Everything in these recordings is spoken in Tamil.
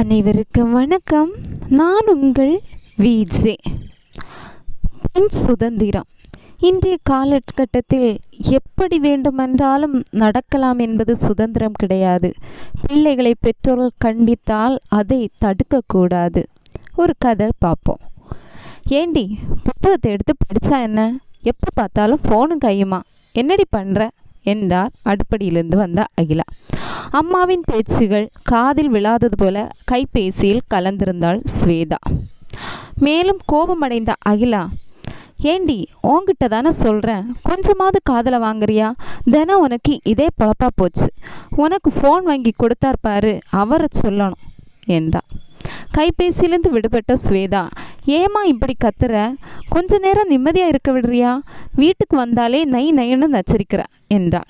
அனைவருக்கும் வணக்கம். நான் உங்கள் விஜே. பெண் சுதந்திரம். இன்றைய காலகட்டத்தில் எப்படி வேண்டுமென்றாலும் நடக்கலாம் என்பது சுதந்திரம் கிடையாது. பிள்ளைகளை பெற்றோர்கள் கண்டித்தால் அதை தடுக்கக்கூடாது. ஒரு கதை பார்ப்போம். ஏண்டி புத்தகத்தை எடுத்து படித்தா என்ன? எப்போ பார்த்தாலும் ஃபோனும் கையுமா? என்னடி பண்ணுற என்றார். அடுப்படியிலிருந்து வந்த அகிலா. அம்மாவின் பேச்சுகள் காதில் விழாதது போல கைபேசியில் கலந்திருந்தாள் ஸ்வேதா. மேலும் கோபமடைந்த அகிலா ஏண்டி உன்கிட்ட தானே சொல்கிறேன் கொஞ்சமாவது காதலை வாங்குறியா? தினம் உனக்கு இதே பொழப்பா போச்சு. உனக்கு ஃபோன் வாங்கி கொடுத்தார் பாரு அவரை சொல்லணும் என்றா கைபேசியிலேருந்து விடுபட்ட ஸ்வேதா ஏமா இப்படி கத்துற? கொஞ்ச நேரம் நிம்மதியாக இருக்க விடுறியா? வீட்டுக்கு வந்தாலே நை நைன்னு நச்சரிக்கிற என்றாள்.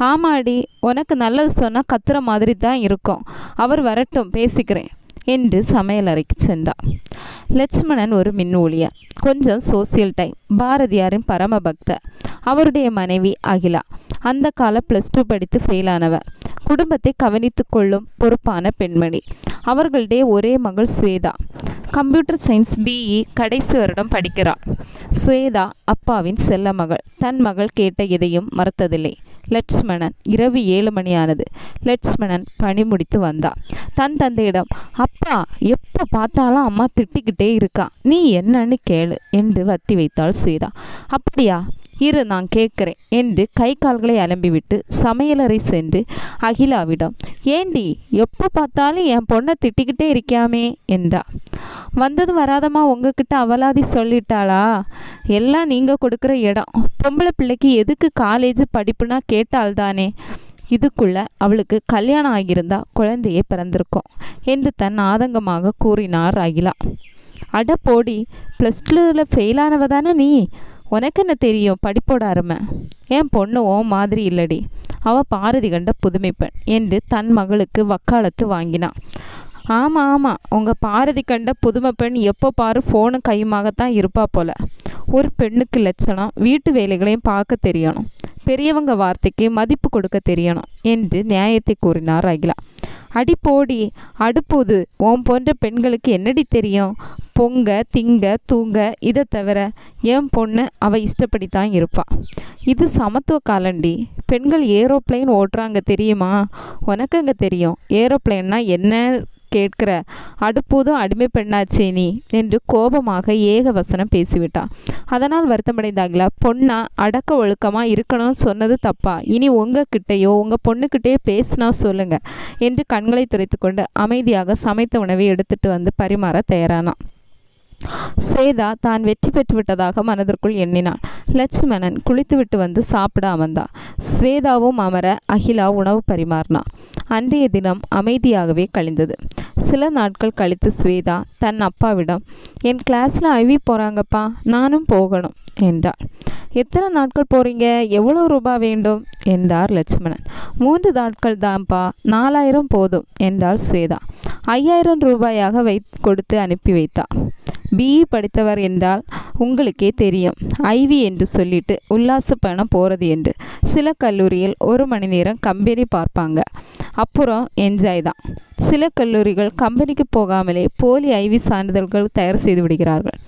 ஆமாடி உனக்கு நல்லது சொன்னால் கத்துற மாதிரி தான் இருக்கும். அவர் வரட்டும் பேசிக்கிறேன் என்று சமையலறைக்கு சென்றார். லட்சுமணன் ஒரு மின் கொஞ்சம் சோசியல் டைம் பாரதியாரின் பரமபக்தர் அவருடைய மனைவி அகிலா அந்த கால ப்ளஸ் டூ படித்து ஃபெயிலானவர் குடும்பத்தை கவனித்து கொள்ளும் பொறுப்பான பெண்மணி. அவர்களுடைய ஒரே மகள் ஸ்வேதா கம்ப்யூட்டர் சயின்ஸ் பிஇ கடைசி வருடம் படிக்கிறாள் ஸ்வேதா அப்பாவின் செல்ல மகள். தன் மகள் கேட்ட எதையும் மறுத்ததில்லை. லட்சுமணன் இரவு ஏழு மணியானது. லட்சுமணன் பணி முடித்து வந்தான் தன் தந்தையிடம் அப்பா எப்போ பார்த்தாலும் அம்மா திட்டிக்கிட்டே இருக்கா. நீ என்னன்னு கேளு என்று வத்தி வைத்தாள் ஸ்வேதா அப்படியா? இரு நான் கேட்குறேன் என்று கை கால்களை அலம்பிவிட்டு சமையலறை சென்று அகிலாவிடம் ஏண்டி எப்போ பார்த்தாலும் என் பொண்ணை திட்டிக்கிட்டே இருக்காமே என்றா வந்தது வராதமா உங்ககிட்ட அவலாதி சொல்லிட்டாளா? எல்லாம் நீங்கள் கொடுக்குற இடம். பொம்பளை பிள்ளைக்கு எதுக்கு காலேஜ் படிப்புனா கேட்டால்தானே இதுக்குள்ள அவளுக்கு கல்யாணம் ஆகியிருந்தா குழந்தையே பிறந்திருக்கும் என்று தன் ஆதங்கமாக கூறினார் அகிலா. அட போடி ப்ளஸ் டூவில் ஃபெயிலானவ தானே நீ? உனக்கு என்ன தெரியும்? படிப்போட அருமை. என் பொண்ணு ஓ மாதிரி இல்லடி. அவ பாரதி கண்ட புதுமை பெண் என்று தன் மகளுக்கு வக்காலத்து வாங்கினான் ஆமாம் ஆமாம் உங்கள் பாரதி கண்ட புதுமை பெண் எப்போ பாரு ஃபோனும் கையுமாகத்தான் இருப்பா போல. ஒரு பெண்ணுக்கு லட்சணம் வீட்டு வேலைகளையும் பார்க்க தெரியணும். பெரியவங்க வார்த்தைக்கு மதிப்பு கொடுக்க தெரியணும் என்று நியாயத்தை கூறினார் அகிலா. அடி போடி அடுப்புது. உன் போன்ற பெண்களுக்கு என்னடி தெரியும்? பொங்க திங்க தூங்க இதை தவிர என் பொண்ணு அவள் இஷ்டப்படி தான் இருப்பாள் இது சமத்துவ காலண்டி. பெண்கள் ஏரோப்ளைன் ஓட்டுறாங்க தெரியுமா? உனக்கு அங்கே தெரியும். ஏரோப்ளைன்னா என்ன கேட்கிற அடுப்போதும் அடிமை பெண்ணாச்சே நீ என்று கோபமாக ஏக வசனம் பேசிவிட்டான் அதனால் வருத்தமடைந்தாங்களா? பொண்ணா அடக்க ஒழுக்கமாக இருக்கணும்னு சொன்னது தப்பா? இனி உங்ககிட்டயோ உங்கள் பொண்ணுக்கிட்டேயோ பேசினா சொல்லுங்க என்று கண்களை துரைத்து கொண்டு அமைதியாக சமைத்த உணவை எடுத்துட்டு வந்து பரிமாற தயாரானான். சேதா தான் வெற்றி பெற்று விட்டதாக மனதிற்குள் எண்ணினான். லட்சுமணன் குளித்துவிட்டு வந்து சாப்பிட அமர்ந்தான் ஸ்வேதாவும் அமர அகிலா உணவு பரிமாறினா. அன்றைய தினம் அமைதியாகவே கழிந்தது. சில நாட்கள் கழித்து ஸ்வேதா தன் அப்பாவிடம் என் கிளாஸில் ஐவி போகிறாங்கப்பா நானும் போகணும் என்றாள். எத்தனை நாட்கள் போகிறீங்க எவ்வளோ ரூபாய் வேண்டும்? என்றார் லட்சுமணன். மூன்று நாட்கள் தான்ப்பா நாலாயிரம் போதும் என்றாள் ஸ்வேதா. ஐயாயிரம் ரூபாயாக வை கொடுத்து அனுப்பி வைத்தா பிஇ படித்தவர் என்றால் உங்களுக்கே தெரியும். ஐவி என்று சொல்லிட்டு உல்லாச பயணம் போகிறது என்று. சில கல்லூரியில் ஒரு மணி நேரம் கம்பெனி பார்ப்பாங்க. அப்புறம் என்ஜாய் தான். சில கல்லூரிகள் கம்பெனிக்கு போகாமலே போலி ஐவி சான்றிதழ்கள் தயார் செய்து விடுகிறார்கள்.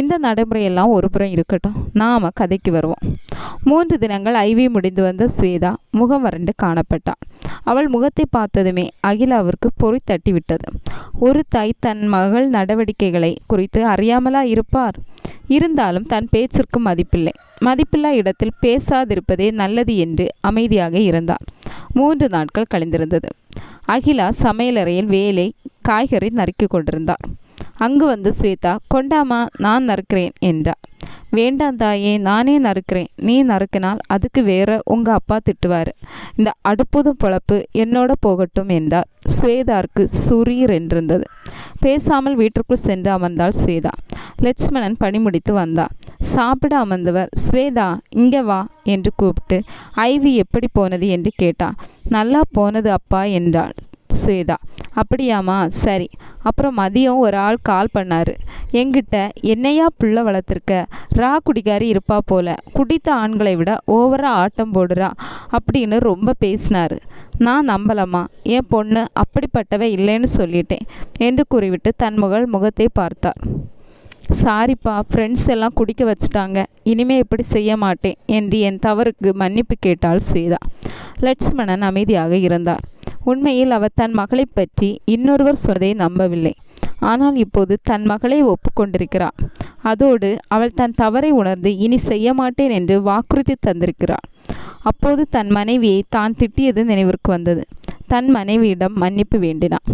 இந்த நடைமுறையெல்லாம் ஒரு புறம் இருக்கட்டும். நாம் கதைக்கு வருவோம். மூன்று தினங்கள் ஐவி முடிந்து வந்த ஸ்வேதா முகம் வறண்டு காணப்பட்டாள் அவள் முகத்தை பார்த்ததுமே அகிலாவிற்கு பொறி தட்டிவிட்டது. ஒரு தாய் தன் மகள் நடவடிக்கைகளை குறித்து அறியாமலா இருப்பார்? இருந்தாலும் தன் பேச்சிற்கு மதிப்பில்லை. மதிப்பில்லா இடத்தில் பேசாதிருப்பதே நல்லது என்று அமைதியாக இருந்தார். மூன்று நாட்கள் கழிந்திருந்தது. அகிலா சமையலறையில் வேலை காய்கறி நறுக்கி கொண்டிருந்தார். அங்கு வந்து ஸ்வேதா கொண்டாமா நான் நறுக்கிறேன் என்றா. வேண்டாம் தாயே நானே நறுக்கிறேன். நீ நறுக்கினால் அதுக்கு வேற உங்க அப்பா திட்டுவார். இந்த அடுப்புதும் பொழப்பு என்னோட போகட்டும் என்றார் ஸ்வேதாருக்கு சுரீர் என்றிருந்தது. பேசாமல் வீட்டிற்குள் சென்று அமர்ந்தாள் ஸ்வேதா லட்சுமணன் பணி முடித்து வந்தார் சாப்பிட அமர்ந்தவர் ஸ்வேதா இங்கே வா என்று கூப்பிட்டு ஐவி எப்படி போனது? என்று கேட்டார் நல்லா போனது அப்பா என்றாள் ஸ்வேதா அப்படியாம்மா? சரி. அப்புறம் மதியம் ஒரு ஆள் கால் பண்ணார். எங்கிட்ட என்னையா புள்ள வளர்த்துருக்க? ரா குடிகாரி இருப்பா போல. குடித்த ஆண்களை விட ஓவராக ஆட்டம் போடுறா அப்படின்னு ரொம்ப பேசினார். நான் நம்பலம்மா. என் பொண்ணு அப்படிப்பட்டவை இல்லைன்னு சொல்லிட்டேன் என்று கூறிவிட்டு தன் மகள் முகத்தை பார்த்தார். சாரிப்பா ஃப்ரெண்ட்ஸ் எல்லாம் குடிக்க வச்சுட்டாங்க. இனிமே இப்படி செய்ய மாட்டேன் என்று என் தவறுக்கு மன்னிப்பு கேட்டாள் ஸ்வேதா. லட்சுமணன் அமைதியாக இருந்தார். உண்மையில் அவர் தன் மகளை பற்றி இன்னொருவர் சொன்னதை நம்பவில்லை. ஆனால் இப்போது தன் மகளை ஒப்புக்கொண்டிருக்கிறார். அதோடு அவள் தன் தவறை உணர்ந்து இனி செய்ய மாட்டேன் என்று வாக்குறுதி தந்திருக்கிறாள். அப்போது தன் மனைவியை தான் திட்டியது நினைவிற்கு வந்தது. தன் மனைவியிடம் மன்னிப்பு வேண்டினான்.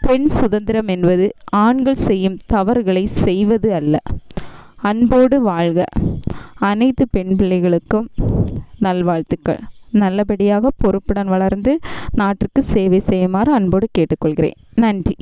பெண் சுதந்திரம் என்பது ஆண்கள் செய்யும் தவறுகளை செய்வது அல்ல. அன்போடு வாழ்க. அனைத்து பெண் பிள்ளைகளுக்கும் நல்வாழ்த்துக்கள். நல்லபடியாக பொறுப்புடன் வளர்ந்து நாட்டிற்கு சேவை செய்யுமாறு அன்போடு கேட்டுக்கொள்கிறேன். நன்றி.